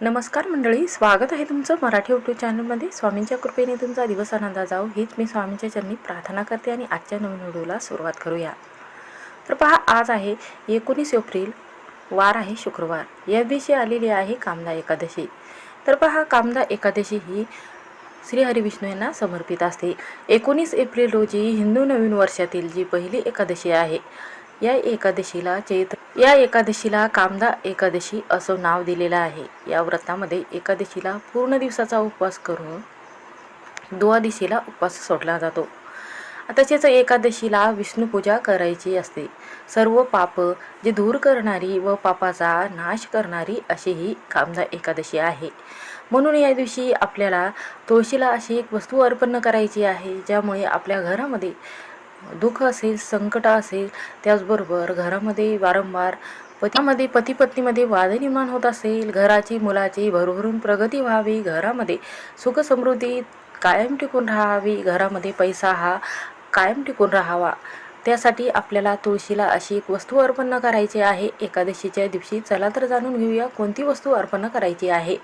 नमस्कार मंडळी स्वागत आहे तुमचं मराठी यूट्यूब चॅनलमध्ये स्वामींच्या कृपेने तुमचा दिवस आनंदा जाऊ हीच मी स्वामींच्या चरणी प्रार्थना करते आणि आजच्या नवीन व्हिडिओला सुरुवात करूया. तर पहा आज आहे एकोणीस एप्रिल वार आहे शुक्रवार. या दिवशी आलेली आहे कामदा एकादशी. तर पहा कामदा एकादशी ही श्री हरिविष्णू यांना समर्पित असते. एकोणीस एप्रिल रोजी हिंदू नवीन वर्षातील जी पहिली एकादशी आहे या एकादशीला चैत्र या एकादशीला कामदा एकादशी असं नाव दिलेलं आहे. या व्रतामध्ये एकादशीला पूर्ण दिवसाचा उपवास करून द्वादशीला उपवास सोडला जातो. तसेच एकादशीला विष्णुपूजा करायची असते. सर्व पाप जे दूर करणारी व पापाचा नाश करणारी अशी ही कामदा एकादशी आहे. म्हणून या दिवशी आपल्याला तुळशीला अशी एक वस्तू अर्पण करायची आहे ज्यामुळे आपल्या घरामध्ये दुःख असेल संकट असेल त्याचबरोबर घरामध्ये वारंवार पतीमध्ये पती पत्नीमध्ये वाद निर्माण होत असेल घराची मुलाची भरभरून प्रगती व्हावी घरामध्ये सुखसमृद्धी कायम टिकून राहावी घरामध्ये पैसा हा कायम टिकून राहावा. त्यासाठी आपल्याला तुळशीला अशी एक वस्तू अर्पण करायची आहे. एकादशीच्या दिवशी चला तर जाणून घेऊया कोणती वस्तू अर्पण करायची आहे.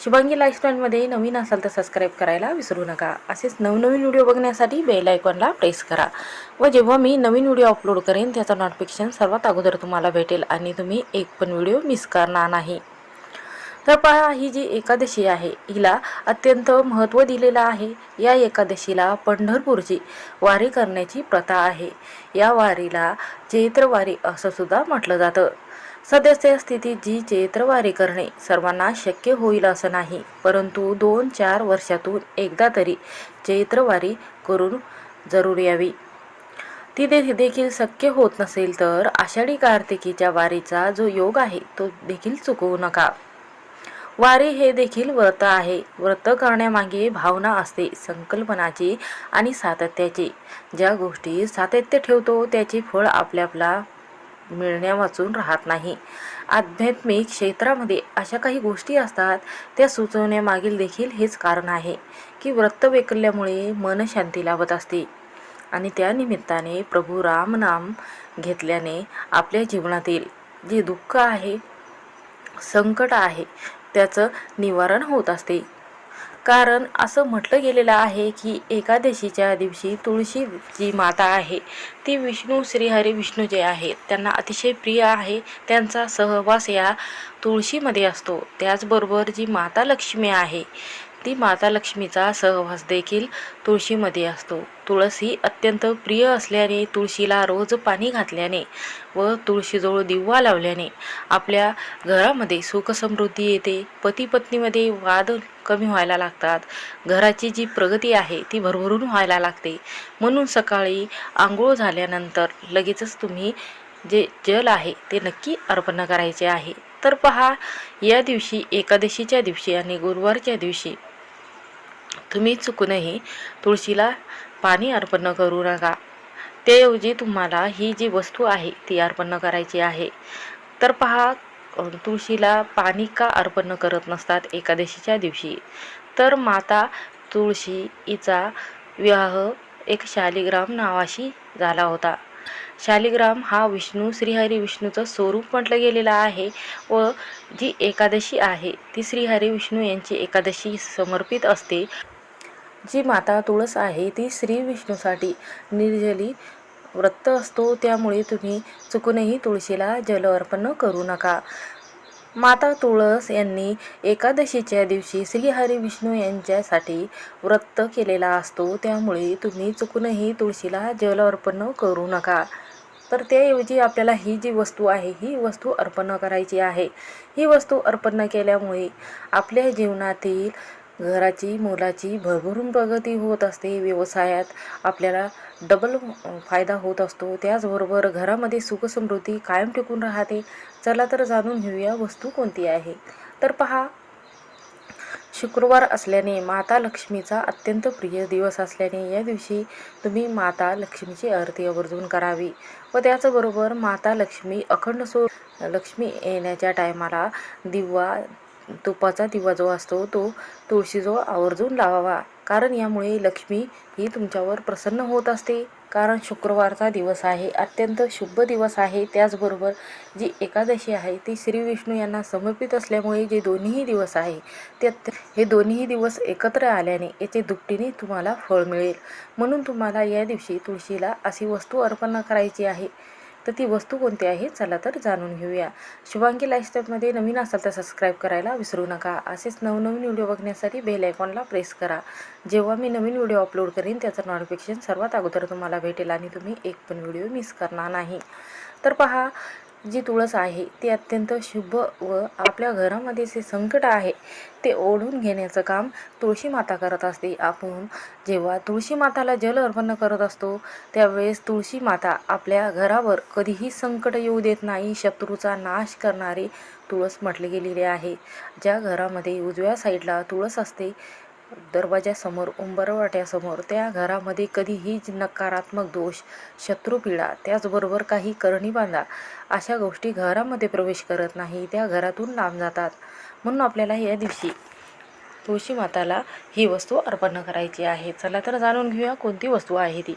शुभांगी लाईफस्टाईलमध्ये नवीन असाल तर सबस्क्राईब करायला विसरू नका. असेच नवनवीन व्हिडिओ बघण्यासाठी बेल आयकॉनला प्रेस करा. व जेव्हा मी नवीन व्हिडिओ अपलोड करेन त्याचं नोटिफिकेशन सर्वात अगोदर तुम्हाला भेटेल आणि तुम्ही एक पण व्हिडिओ मिस करणार नाही. तर पहा ही जी एकादशी आहे हिला अत्यंत महत्त्व दिलेलं आहे. या एकादशीला पंढरपूरची वारी करण्याची प्रथा आहे. या वारीला चैत्रवारी असं सुद्धा म्हटलं जातं. सध्याच्या स्थितीत जी चैत्रवारी करणे सर्वांना शक्य होईल असं नाही. परंतु दोन चार वर्षातून एकदा तरी चैत्रवारी करून जरूर यावी. ती दे देखील शक्य होत नसेल तर आषाढी कार्तिकीच्या वारीचा जो योग आहे तो देखील चुकवू नका. वारी हे देखील व्रत आहे. व्रत करण्यामागे भावना असते संकल्पनाची आणि सातत्याची. ज्या गोष्टी सातत्य ठेवतो त्याचे फळ आपल्याला मिळण्या वाचून राहत नाही. आध्यात्मिक क्षेत्रामध्ये अशा काही गोष्टी असतात त्या सुचवण्यामागील देखील हेच कारण आहे की व्रत वैकल्यामुळे मन शांती लाभत असते. आणि त्या निमित्ताने प्रभू राम नाम घेतल्याने आपल्या जीवनातील जे दुःख आहे संकट आहे त्याचं निवारण होत असते. कारण असं म्हटलं गेलेलं आहे की एकादशीच्या दिवशी तुळशी जी माता आहे. ती विष्णू श्रीहरी विष्णू जे आहेत त्यांना अतिशय प्रिय आहे. त्यांचा सहवास या तुळशीमध्ये असतो. त्याचबरोबर जी माता लक्ष्मी आहे ती माता लक्ष्मीचा सहवास देखील तुळशीमध्ये असतो. तुळस ही अत्यंत प्रिय असल्याने तुळशीला रोज पाणी घातल्याने व तुळशीजवळ दिवा लावल्याने आपल्या घरामध्ये सुखसमृद्धी येते. पती पत्नीमध्ये वाद कमी व्हायला लागतात. घराची जी प्रगती आहे ती भरभरून व्हायला लागते. म्हणून सकाळी आंघोळ झाल्यानंतर लगेचच तुम्ही जे जल आहे ते नक्की अर्पण करायचे आहे. तर पहा या दिवशी एकादशीच्या दिवशी आणि गुरुवारच्या दिवशी तुम्ही चुकूनही तुळशीला पाणी अर्पण करू नका. त्याऐवजी तुम्हाला ही जी वस्तू आहे ती अर्पण करायची आहे. तर पहा तुळशीला पाणी का अर्पण करत नसतात एकादशीच्या दिवशी? तर माता तुळशी हिचा विवाह एक शालिग्राम नावाशी झाला होता. शालिग्राम हा विष्णू श्रीहरी विष्णूचं स्वरूप म्हटलं गेलेलं आहे व जी एकादशी आहे ती श्रीहरी विष्णू यांची एकादशी समर्पित असते. जी माता तुळस आहे ती श्री विष्णूसाठी निर्जली व्रत असतो त्यामुळे तुम्ही चुकूनही तुळशीला जल अर्पण करू नका. माता तुळस यांनी एकादशीच्या दिवशी श्रीहरी विष्णू यांच्यासाठी व्रत केलेला असतो. त्यामुळे तुम्ही चुकूनही तुळशीला जल अर्पण करू नका. तर त्याऐवजी आपल्याला ही जी वस्तू आहे ही वस्तू अर्पण करायची आहे. ही वस्तू अर्पण केल्यामुळे आपल्या जीवनातील घराची मुलाची भरभरून प्रगती होत असते. व्यवसायात आपल्याला डबल फायदा होत असतो. त्याचबरोबर घरामध्ये सुखसमृद्धी कायम टिकून राहते. चला तर जाणून घेऊया वस्तू कोणती आहे. तर पहा शुक्रवार असल्याने माता लक्ष्मीचा अत्यंत प्रिय दिवस असल्याने या दिवशी तुम्ही माता लक्ष्मीची आरती आवर्जून करावी. व त्याचबरोबर माता लक्ष्मी अखंड सो लक्ष्मी येण्याच्या टायमाला दिवा तुपाचा दिवा जो असतो तो तुळशीजवळ आवर्जून लावावा. कारण यामुळे लक्ष्मी ही तुमच्यावर प्रसन्न होत असते. कारण शुक्रवारचा दिवस आहे अत्यंत शुभ दिवस आहे. त्याचबरोबर जी एकादशी आहे ती श्री विष्णू यांना समर्पित असल्यामुळे जे दोन्हीही दिवस आहे ते हे दोन्हीही दिवस एकत्र आल्याने याचे दुपटीने तुम्हाला फळ मिळेल. म्हणून तुम्हाला या दिवशी तुळशीला अशी वस्तू अर्पण करायची आहे. तर ती वस्तू कोणती आहे? चला तर जाणून घेऊया. शुभांगी लाईफस्टाईलमध्ये नवीन असाल तर सबस्क्राईब करायला विसरू नका. असेच नवनवीन व्हिडिओ बघण्यासाठी बेल आयकॉनला प्रेस करा. जेव्हा मी नवीन व्हिडिओ अपलोड करीन त्याचं नोटिफिकेशन सर्वात अगोदर तुम्हाला भेटेल आणि तुम्ही एक पण व्हिडिओ मिस करणार नाही. तर पहा जी तुळस आहे ती अत्यंत शुभ व आपल्या घरामध्ये जे संकट आहे ते ओढून घेण्याचं काम तुळशी माता करत असते. आपण जेव्हा तुळशी माताला जल अर्पण करत असतो त्यावेळेस तुळशी माता आपल्या घरावर कधीही संकट येऊ देत नाही शत्रूचा नाश करणारी तुळस म्हटले गेलेली आहे. ज्या घरामध्ये उजव्या साईडला तुळस असते दरवाजासमोर उंबरवाट्यासमोर त्या घरामध्ये कधीही नकारात्मक दोष शत्रुपीडा त्याचबरोबर काही करणी बांधा अशा गोष्टी घरामध्ये प्रवेश करत नाही त्या घरातून लांब जातात. म्हणून आपल्याला या दिवशी तुळशी माताला ही वस्तू अर्पण करायची आहे. चला तर जाणून घेऊया कोणती वस्तू आहे ती.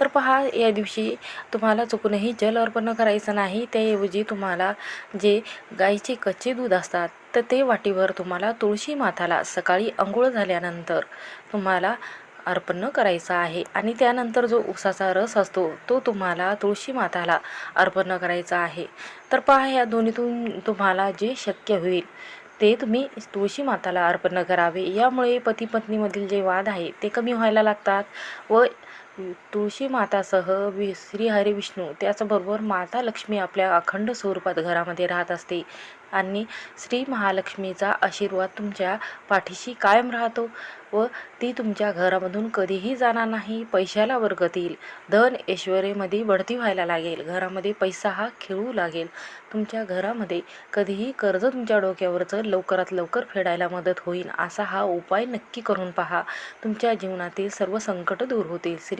तर पहा या दिवशी तुम्हाला चुकूनही जल अर्पण करायचं नाही त्याऐवजी तुम्हाला जे गाईचे कच्चे दूध असतात तर ते वाटीवर तुम्हाला तुळशी माताला सकाळी अंघोळ झाल्यानंतर तुम्हाला अर्पण करायचं आहे. आणि त्यानंतर जो उसाचा रस असतो तो तुम्हाला तुळशी माताला अर्पण करायचा आहे. तर पहा या दोन्हीतून तुम्हाला जे शक्य होईल ते तुम्ही तुळशी माताला अर्पण करावे. यामुळे पती पत्नीमधील जे वाद आहे ते कमी व्हायला लागतात व तुळशी मातासह वि श्री हरी विष्णू त्याचबरोबर माता लक्ष्मी आपल्या अखंड स्वरूपात घरामध्ये राहत असते. आणि श्री महालक्ष्मीचा आशीर्वाद तुमच्या पाठीशी कायम राहतो व ती तुमच्या घरामधून कधीही जाणार नाही पैशाला वर्गत येईल धन ऐश्वर्यामध्ये बढती व्हायला लागेल. घरामध्ये पैसा हा खेळू लागेल. तुमच्या घरामध्ये कधीही कर्ज तुमच्या डोक्यावरचं लवकरात लवकर फेडायला मदत होईल असा हा उपाय नक्की करून पहा. तुमच्या जीवनातील सर्व संकट दूर होतील. श्री